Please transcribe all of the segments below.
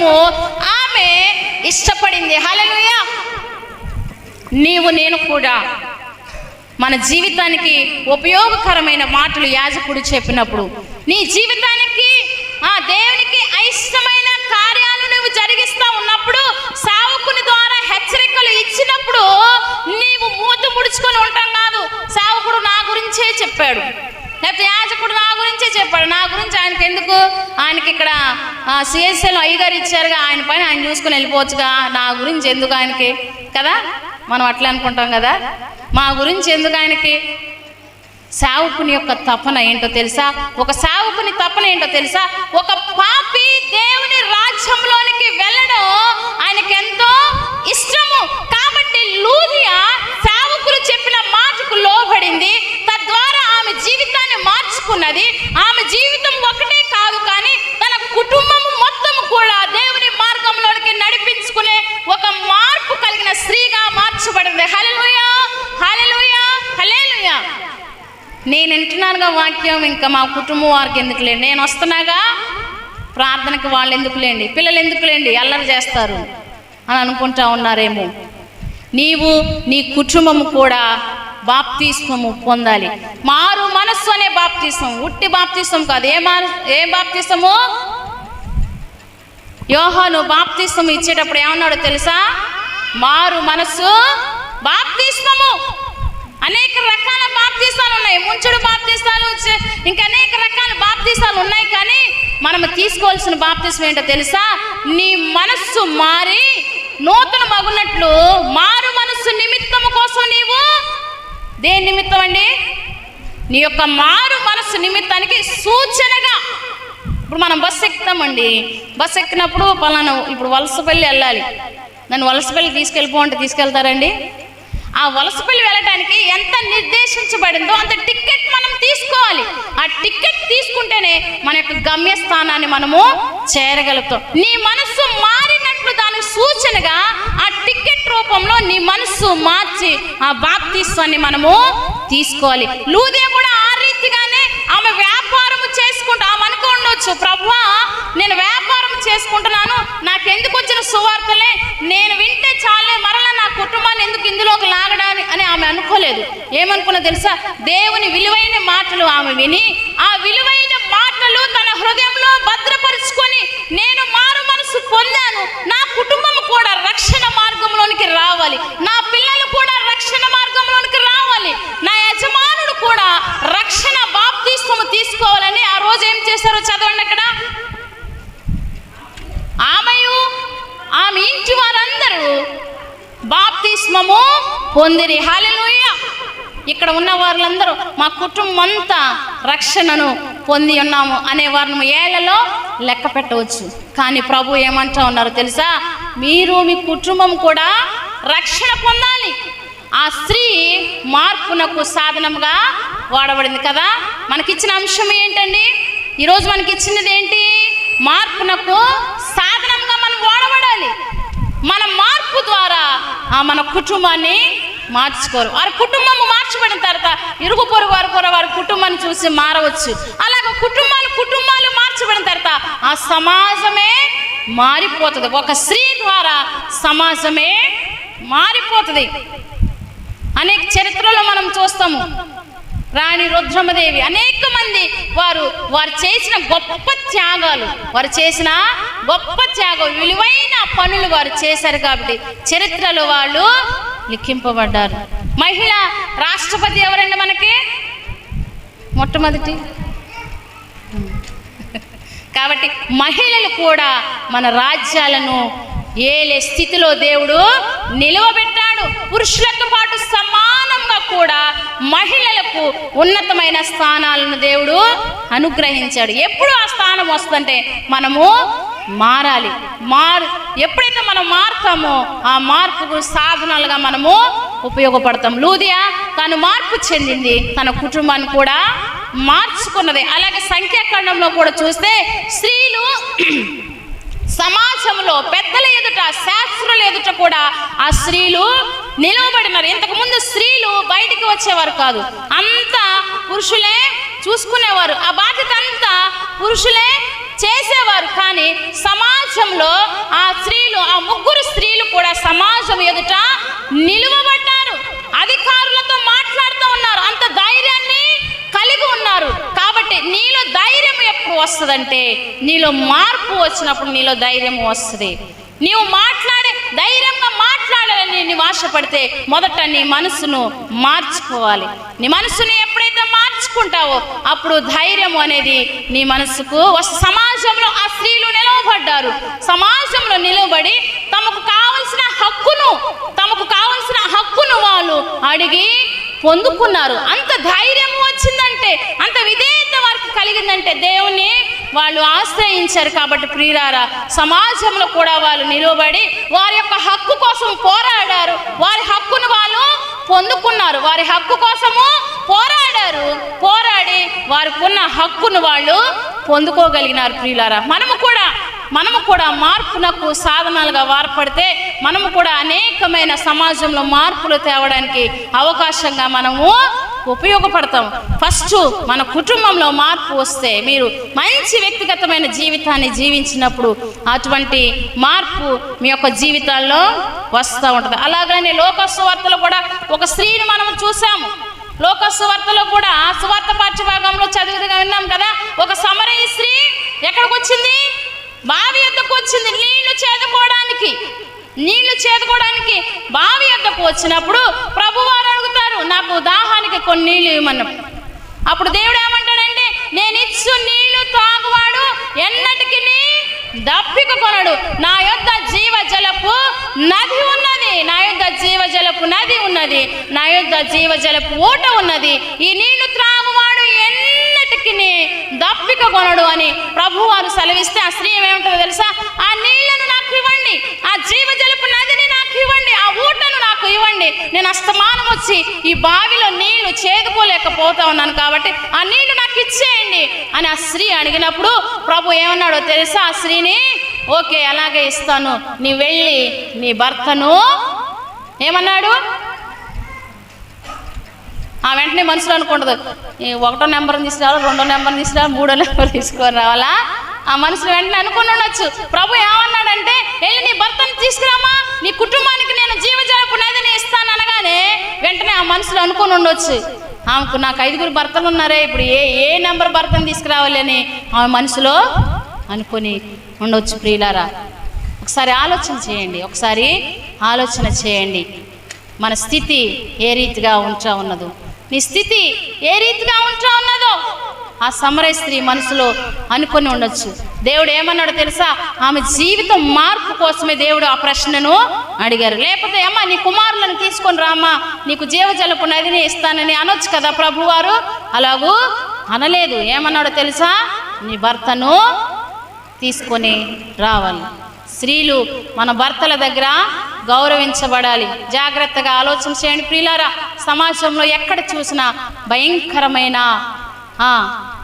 కోసము ఆమె ఇష్టపడింది. హల్లెలూయా. నీవు నేను కూడా మన జీవితానికి ఉపయోగకరమైన మాటలు యాజకుడు చెప్పినప్పుడు నీ జీవితానికి ఆ దేవునికి అయిష్టమైన కార్యాలు నువ్వు జరిగిస్తా ఉన్నప్పుడు సావుకుని ద్వారా హెచ్చరికలు ఇచ్చినప్పుడు నీవు మూత ముడుచుకొని ఉంటాం కాదు. సావుకుడు నా గురించే చెప్పాడు. లేకపోతే యాజకుడు నా గురించే చెప్పాడు. నా గురించి ఆయనకి ఎందుకు? ఆయనకి ఇక్కడ సిఎస్ఎల్ అయ్యగారు ఇచ్చారుగా ఆయన పైన ఆయన చూసుకుని వెళ్ళిపోవచ్చుగా. నా గురించి ఎందుకు ఆయనకి? కదా? మనం అట్లా అనుకుంటాం కదా? మా గురించి ఎందుకు ఆయనకి? సావుకుని యొక్క తపన ఏంటో తెలుసా? ఒక సావుకుని తపన ఏంటో తెలుసా? ఒక పాపి దేవుని రాజ్యంలోనికి వెళ్ళడం ఆయనకెంతో ఇష్టము. కాబట్టి లూదియా సావుకులు చెప్పిన మాటకు లోబడింది తద్వారా ఆమె జీవితాన్ని ఉన్నది ఆమె జీవితం ఒకటే కాదు కానీ తన కుటుంబం మొత్తం కూడా దేవుని మార్గంలోకి నడిపించుకునే ఒక మార్పు కలిగిన స్త్రీగా మార్చబడింది. హల్లెలూయా హల్లెలూయా హల్లెలూయా. నేను వింటున్నానుగా వాక్యం ఇంకా మా కుటుంబం వారికి ఎందుకులేండి నేను వస్తున్నాగా? ప్రార్థనకి వాళ్ళు ఎందుకులేండి పిల్లలు ఎందుకులేండి అల్లరి చేస్తారు అని అనుకుంటా ఉన్నారేమో. నీవు నీ కుటుంబము కూడా బాప్తీస్వము పొందాలి. మారు మనస్సు అనే బాప్తీస్వం ఉట్టి బాప్తీస్వం కాదు. ఏ మారు ఏ బాప్తీస్వము యోహాను బాప్తీస్వం ఇచ్చేటప్పుడు ఏమన్నాడు తెలుసా? మారు మనస్సు బాప్తీస్వము అనేక రకాల బాప్తీసాలు ఉన్నాయి. ముంచుడు బాప్తీసాలు ఇంకా అనేక రకాల బాప్తీసాలు ఉన్నాయి కానీ మనం తీసుకోవాల్సిన బాప్తీసం ఏంటో తెలుసా? నీ మనస్సు మారి నూతన మగునట్లు మారు మనస్సు నిమిత్తము కోసం నీవు దేని నిమిత్తం అండి? నీ యొక్క మారు మనస్సు నిమిత్తానికి సూచనగా. ఇప్పుడు మనం బస్సు ఎక్కుతామండి. బస్సు ఎక్కినప్పుడు పలానా ఇప్పుడు వలసపల్లి వెళ్ళాలి. నన్ను వలసపల్లి తీసుకెళ్ళిపో అంటే తీసుకెళ్తారండి? ఆ వలసపల్లి వెళ్ళడానికి ఎంత నిర్దేశించబడిందో అంత టికెట్ మనం తీసుకోవాలి. ఆ టికెట్ తీసుకుంటేనే మన యొక్క గమ్యస్థానాన్ని మనము చేరగలుగుతాం. నీ మనస్సు మారినట్లు దాని సూచనగా ఆ టికెట్ రూపంలో నీ మనస్సు మార్చి ఆ బాప్తీస్వాన్ని మనము తీసుకోవాలి. లూదే కూడా ఆ రీతిగానే ఆమె వ్యాపారం చేసుకుంటూ. అనుకోండొచ్చు ప్రభువా నేను వ్యాపారం చేసుకుంటున్నాను. నాకెందుకు వచ్చిన సువార్తలే? నేను వింటే చాలే. మరలా నా కుటుంబాన్ని ఎందుకు ఇందులోకి లాగడాని? అని ఆమె అనుకోలేదు. ఏమనుకున్నా తెలుసా? దేవుని విలువైన మాటలు ఆమె విని ఆ విలువైన మాటలు తన హృదయంలో భద్రపరుచుకొని నేను మారు మనసు పొందాను. నా కుటుంబం బాప్తిస్మము పొందిరి. హల్లెలూయ. ఇక్కడ ఉన్న వాళ్ళందరూ మా కుటుంబం అంతా రక్షణను పొంది ఉన్నాము అనే వారిని ఏళ్ళలో లెక్క పెట్టవచ్చు. కానీ ప్రభు ఏమంటా ఉన్నారు తెలుసా? మీరు మీ కుటుంబం కూడా రక్షణ పొందాలి. ఆ స్త్రీ మార్పునకు సాధనముగా వాడబడింది కదా? మనకిచ్చిన అంశం ఏంటండి? ఈరోజు మనకి ఇచ్చినది ఏంటి మార్పునకు సా మన మార్పు ద్వారా ఆ మన కుటుంబాన్ని మార్చుకోరు. వారి కుటుంబం మార్చబడిన తర్వాత ఇరుగు పొరుగు వారు కూడా వారి కుటుంబాన్ని చూసి మారవచ్చు. అలాగే కుటుంబాలు కుటుంబాలు మార్చబడిన తర్వాత ఆ సమాజమే మారిపోతుంది. ఒక స్త్రీ ద్వారా సమాజమే మారిపోతుంది. అనేక చరిత్రలో మనం చూస్తాము. రాణి రుద్రమదేవి అనేక మంది వారు వారు చేసిన గొప్ప త్యాగాలు వారు చేసిన గొప్ప త్యాగం విలువైన పనులు వారు చేశారు కాబట్టి చరిత్రలో వాళ్ళు లిఖింపబడ్డారు. మహిళ రాష్ట్రపతి ఎవరండి మనకి? మొట్టమొదటి. కాబట్టి మహిళలు కూడా మన రాజ్యాలను ఏలే స్థితిలో దేవుడు నిలువబెట్టాడు. పురుషులతో పాటు సమానంగా కూడా మహిళలకు ఉన్నతమైన స్థానాలను దేవుడు అనుగ్రహించాడు. ఎప్పుడు ఆ స్థానం వస్తుందంటే మనము మారాలి. మారు ఎప్పుడైతే మనం మారుతామో ఆ మార్పుకు సాధనాలుగా మనము ఉపయోగపడతాం. లూదియా తను మార్పు చెందింది. తన కుటుంబాన్ని కూడా మార్చుకున్నది. అలాగే సంఖ్యాఖండంలో కూడా చూస్తే స్త్రీలు సమాజంలో పెద్దల ఎదుట శాస్త్రుల ఎదుట కూడా ఆ స్త్రీలు నిలవబడినారు. ఇంతకుముందు స్త్రీలు బయటికి వచ్చేవారు కాదు. అంతా పురుషులే చూసుకునేవారు. ఆ బాధ్యత అంతా పురుషులే చేసేవారు. కానీ సమాజంలో ఆ స్త్రీలు ఆ ముగ్గురు స్త్రీలు కూడా సమాజం ఎదుట నిలువబడ్డారు. అధికారులతో మాట్లాడుతూ ఉన్నారు. అంత ధైర్యాన్ని ఉన్నారు కాబట్టి నీలో ధైర్యం ఎప్పుడు వస్తుందంటే నీలో మార్పు వచ్చినప్పుడు నీలో ధైర్యం వస్తుంది. నీవు మాట్లాడే ధైర్యంగా మాట్లాడాలని నీవు ఆశపడితే మొదట నీ మనసును మార్చుకోవాలి. నీ మనసుని ఎప్పుడైతే మార్చుకుంటావో అప్పుడు ధైర్యం అనేది నీ మనసుకు వస్త- సమాజంలో ఆ స్త్రీలు నిలవబడ్డారు. సమాజంలో నిలబడి తమకు కావలసిన హక్కును తమకు కావలసిన హక్కును వాళ్ళు అడిగి పొందుకున్నారు. అంత ధైర్యం వచ్చిందని అంత విధేయత వారికి కలిగిందంటే దేవుని వాళ్ళు ఆశ్రయించారు కాబట్టి ప్రియురారా సమాజంలో కూడా వాళ్ళు నిలబడి వారి యొక్క హక్కు కోసం పోరాడారు. వారి హక్కును వాళ్ళు పొందుకున్నారు. వారి హక్కు కోసము పోరాడారు. పోరాడి వారికున్న హక్కును వాళ్ళు పొందుకోగలిగినారు ప్రియులారా. మనము కూడా మనము కూడా మార్పునకు సాధనాలుగా వార్పడితే మనము కూడా అనేకమైన సమాజంలో మార్పులు తేవడానికి అవకాశంగా మనము ఉపయోగపడతాం. ఫస్ట్ మన కుటుంబంలో మార్పు వస్తే మీరు మంచి వ్యక్తిగతమైన జీవితాన్ని జీవించినప్పుడు అటువంటి మార్పు మీ యొక్క జీవితాల్లో వస్తూ ఉంటుంది. అలాగనే లోకస్వార్తలో కూడా ఒక స్త్రీని మనం చూసాము. లోకస్వార్తలో కూడా సువార్త పాఠ్యభాగంలో చదివిదిగా విన్నాం కదా. ఒక సమరయ స్త్రీ ఎక్కడికి వచ్చింది? బావి ఎద్దకు వచ్చింది నీళ్ళు చేదుకోవడానికి. నీళ్ళు చేదుకోవడానికి బావి ఎద్దకు వచ్చినప్పుడు ప్రభువారు అడుగుతారు నాకు దాహానికి కొన్ని నీళ్ళు ఇవ్వమన్నప్పుడు అప్పుడు దేవుడు ఏమంటాడంటే నేను ఇచ్చు నీళ్ళు తాగువాడు ఎన్నటికి దప్పిక కొనడు. నా యొక్క జీవజలపు నది ఉన్నది నా యొక్క జీవజలపు నది ఉన్నది నా యొక్క జీవజలపు ఓట ఊట ఉన్నది. ఈ నీళ్ళు త్రాగువాడు ఎన్నటికి దప్పిక కొనడు అని ప్రభువారు సెలవిస్తే ఆ స్త్రీ ఏమేమిటో తెలుసా? ఆ నీళ్ళను నాకు ఇవ్వండి ఆ జీవ జలపు నదిని నాకు ఇవ్వండి ఆ ఊటను నాకు ఇవ్వండి నేను అస్తమానం వచ్చి ఈ బావిలో నీళ్ళు చేకపోలేకపోతా ఉన్నాను కాబట్టి ఆ నీళ్ళు నాకు ఇచ్చేయండి అని ఆ స్త్రీ అడిగినప్పుడు ప్రభు ఏమన్నాడో తెలుసా? ఆ స్త్రీని ఓకే అలాగే ఇస్తాను. నీ వెళ్ళి నీ భర్తను ఏమన్నాడు? ఆ వెంటనే మనుషులు అనుకుంటుంది ఒకటో నెంబర్ తీసుకురావాలి రెండో నెంబర్ తీసుకురావాలి మూడో నెంబర్ తీసుకొని రావాలా? ఆ మనసులో వెంటనే అనుకుని ఉండొచ్చు. ప్రభు ఏమన్నాడంటే వెళ్ళి నీ భర్తను తీసుకురామా? నీ కుటుంబానికి నేను జీవజలపు నదిని అనగానే వెంటనే ఆ మనసులో అనుకుని ఉండొచ్చు. ఆమెకు నాకు ఐదుగురు భర్తలు ఉన్నారే ఇప్పుడు ఏ ఏ నెంబర్ భర్తను తీసుకురావాలి అని ఆమె మనసులో అనుకొని ఉండొచ్చు ప్రియులారా. ఒకసారి ఆలోచన చేయండి ఒకసారి ఆలోచన చేయండి. మన స్థితి ఏ రీతిగా ఉంటా ఉన్నదో. నీ స్థితి ఏ రీతిగా ఉంచా ఉన్నదో ఆ సమరయ స్త్రీ మనసులో అనుకొని ఉండొచ్చు. దేవుడు ఏమన్నాడు తెలుసా? ఆమె జీవితం మార్పు కోసమే దేవుడు ఆ ప్రశ్నను అడిగారు. లేకపోతే అమ్మా నీ కుమారులను తీసుకొని రామా నీకు జీవజలపు నదిని ఇస్తానని అనొచ్చు కదా ప్రభువారు? అలాగూ అనలేదు. ఏమన్నాడో తెలుసా? నీ భర్తను తీసుకొని రావాలి. స్త్రీలు మన భర్తల దగ్గర గౌరవించబడాలి. జాగ్రత్తగా ఆలోచన చేయండి ప్రియులారా. సమాజంలో ఎక్కడ చూసినా భయంకరమైన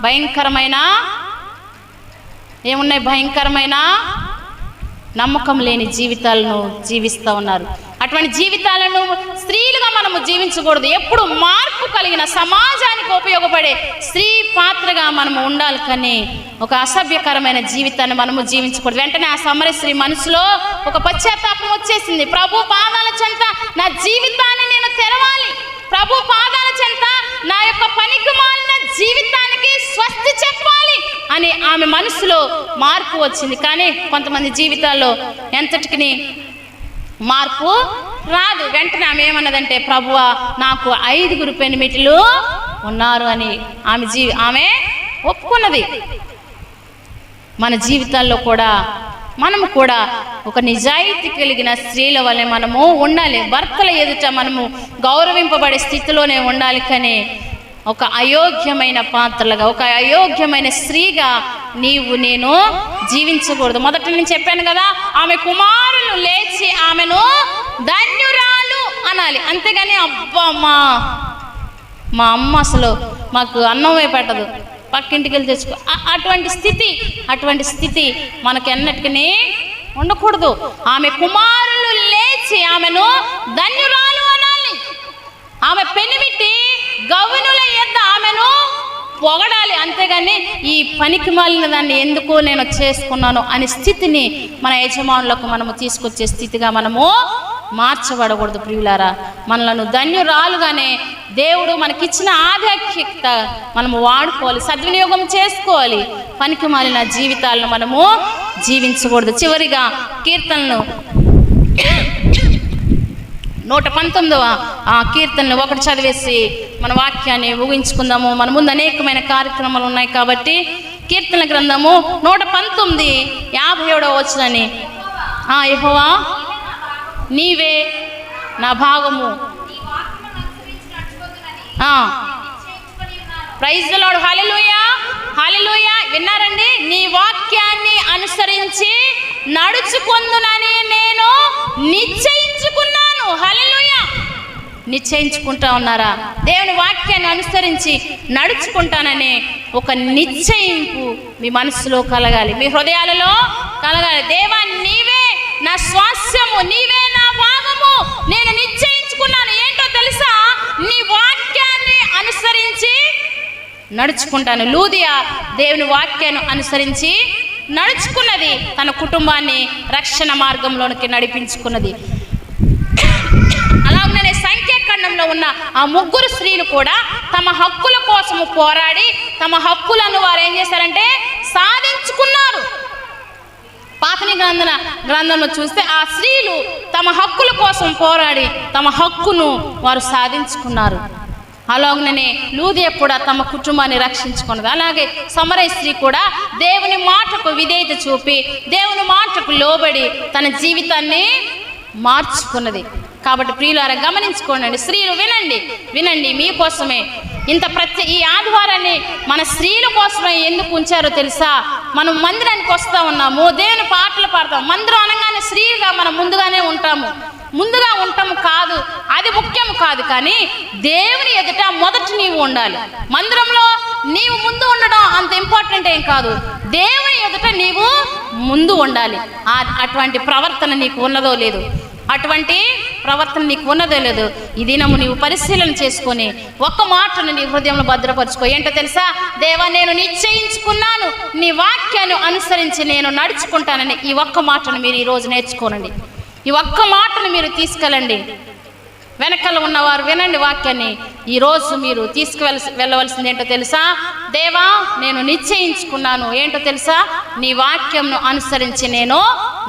భయంకరమైన ఏమున్నాయి? భయంకరమైన నమ్మకం లేని జీవితాలను జీవిస్తూ ఉన్నారు. అటువంటి జీవితాలను స్త్రీలుగా మనము జీవించకూడదు. ఎప్పుడు మార్పు కలిగిన సమాజానికి ఉపయోగపడే స్త్రీ పాత్రగా మనము ఉండాలి కానీ ఒక అసభ్యకరమైన జీవితాన్ని మనము జీవించకూడదు. వెంటనే ఆ సమర స్త్రీ మనసులో ఒక పశ్చాత్తాపం వచ్చేసింది. ప్రభు పాదాల చెంత నా జీవితాన్ని నేను తెరవాలి. ప్రభు పాదాల చెంత నా యొక్క పనికి మాలిన జీవితానికి స్వస్తి చెప్పాలి అని ఆమె మనసులో మార్పు వచ్చింది. కానీ కొంతమంది జీవితాల్లో ఎంతటికి మార్పు రాదు. వెంటనే ఆమె ఏమన్నదంటే ప్రభువా నాకు ఐదుగురు పెనిమిటిలు ఉన్నారు అని ఆమె జీవి ఆమె ఒప్పుకున్నది. మన జీవితాల్లో కూడా మనము కూడా ఒక నిజాయితీ కలిగిన స్త్రీల వల్లే మనము ఉండాలి. భర్తల ఎదుట మనము గౌరవింపబడే స్థితిలోనే ఉండాలి కానీ ఒక అయోగ్యమైన పాత్రలుగా ఒక అయోగ్యమైన స్త్రీగా నీవు నేను జీవించకూడదు. మొదట నేను చెప్పాను కదా ఆమె కుమారులు లేచి ఆమెను ధన్యురాలు అనాలి. అంతేగాని అబ్బా మా మా అమ్మ అసలు మాకు అన్నమే పెట్టదు. పక్కింటికి వెళ్ళి తెచ్చుకో. అటువంటి స్థితి అటువంటి స్థితి మనకు ఎన్నటికీ ఉండకూడదు. ఆమె కుమారులు లేచి ఆమెను ధన్యురాలు అనాలి. ఆమె పెనిమిటి గౌనుల యొద్ద ఆమెను పొగడాలి. అంతేగాని ఈ పనికి మాలిన దాన్ని ఎందుకు నేను చేసుకున్నాను అనే స్థితిని మన యజమానులకు మనము తీసుకొచ్చే స్థితిగా మనము మార్చబడకూడదు ప్రియులారా. మనలను ధన్యురాలుగానే దేవుడు మనకిచ్చిన ఆధ్యాత్మికత మనము వాడుకోవాలి సద్వినియోగం చేసుకోవాలి. పనికి మాలిన జీవితాలను మనము జీవించకూడదు. చివరిగా కీర్తనలు. నూట పంతొమ్మిదవ ఆ కీర్తనలు ఒకటి చదివేసి మన వాక్యాన్ని ఊహించుకుందాము మన ముందు అనేకమైన కార్యక్రమాలు ఉన్నాయి కాబట్టి కీర్తన గ్రంథము నూట పంతొమ్మిది యాభై ఏడవ వచ్చునని ఆ యెహోవా నీవే నా భాగము. ప్రైజ్ లాడు హాలెలూయా హాలెలూయా విన్నారండి? నీ వాక్యాన్ని అనుసరించి నడుచుకుందునని నేను నిశ్చయించుకున్నాను. హాలెలూయా నిశ్చయించుకుంటా ఉన్నారా? దేవుని వాక్యాన్ని అనుసరించి నడుచుకుంటాననే ఒక నిశ్చయింపు మీ మనసులో కలగాలి. మీ హృదయాలలో కలగాలి. దేవా నీవే నా స్వాస్యము నీవే నేను నిశ్చయించుకున్నాను. ఏంటో తెలుసా? నీ వాక్యాన్ని అనుసరించి నడుచుకుంటాను. లూదియా దేవుని వాక్యాన్ని అనుసరించి నడుచుకున్నది తన కుటుంబాన్ని రక్షణ మార్గంలోనికి నడిపించుకున్నది. అలాగనే సంఖ్యాఖండంలో ఉన్న ఆ ముగ్గురు స్త్రీలు కూడా తమ హక్కుల కోసము పోరాడి తమ హక్కులను వారు ఏం చేశారంటే సాధించుకున్నారు. పాతని గ్రంథన గ్రంథంలో చూస్తే ఆ స్త్రీలు తమ హక్కుల కోసం పోరాడి తమ హక్కును వారు సాధించుకున్నారు. అలాగనే లూదియ కూడా తమ కుటుంబాన్ని రక్షించుకున్నది. అలాగే సమరయ స్త్రీ కూడా దేవుని మాటకు విధేయత చూపి దేవుని మాటకు లోబడి తన జీవితాన్ని మార్చుకున్నది. కాబట్టి ప్రియులారా గమనించుకోండి. స్త్రీలు వినండి వినండి మీకోసమే ఇంత ప్రత్యే ఈ ఆదివారాన్ని మన స్త్రీల కోసమే ఎందుకు ఉంచారో తెలుసా? మనం మందిరానికి వస్తూ ఉన్నాము దేవుని పాటలు పాడతాం. మందిరం అనగానే స్త్రీలుగా మనం ముందుగానే ఉంటాము. ముందుగా ఉంటాము కాదు అది ముఖ్యం కాదు కానీ దేవుని ఎదుట మొదట నీవు ఉండాలి. మందిరంలో నీవు ముందు ఉండడం అంత ఇంపార్టెంట్ ఏం కాదు. దేవుని ఎదుట నీవు ముందు ఉండాలి. అటువంటి ప్రవర్తన నీకు ఉన్నదో లేదు. అటువంటి ప్రవర్తన నీకు ఉన్నదో లేదు. ఈ దినము నీవు పరిశీలన చేసుకొని ఒక్క మాటను నీ హృదయంలో భద్రపరచుకో. ఏంటో తెలుసా? దేవా నేను నిశ్చయించుకున్నాను. నీ వాక్యాన్ని అనుసరించి నేను నడుచుకుంటానని ఈ ఒక్క మాటను మీరు ఈరోజు నేర్చుకోనండి. ఈ ఒక్క మాటను మీరు తీసుకెళ్ళండి. వెనకాల ఉన్నవారు వినండి వాక్యాన్ని. ఈరోజు మీరు తీసుకువెళ్ళ వెళ్ళవలసింది ఏంటో తెలుసా? దేవా నేను నిశ్చయించుకున్నాను. ఏంటో తెలుసా? నీ వాక్యంను అనుసరించి నేను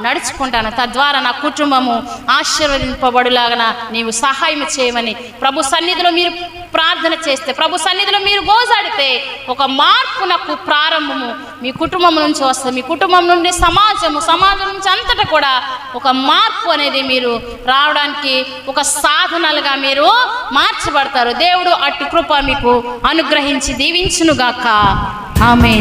నడుచుకుంటాను. తద్వారా నా కుటుంబము ఆశీర్వదింపబడులాగన నీవు సహాయం చేయమని ప్రభు సన్నిధిలో మీరు ప్రార్థన చేస్తే ప్రభు సన్నిధిలో మీరు గోజాడితే ఒక మార్పు నాకు ప్రారంభము. మీ కుటుంబం నుంచి వస్తుంది. మీ కుటుంబం నుండి సమాజము సమాజం నుంచి అంతటా కూడా ఒక మార్పు అనేది మీరు రావడానికి ఒక సాధనాలుగా మీరు మార్చబడతారు. దేవుడు అట్టి కృప మీకు అనుగ్రహించి దీవించునుగాక. ఆమె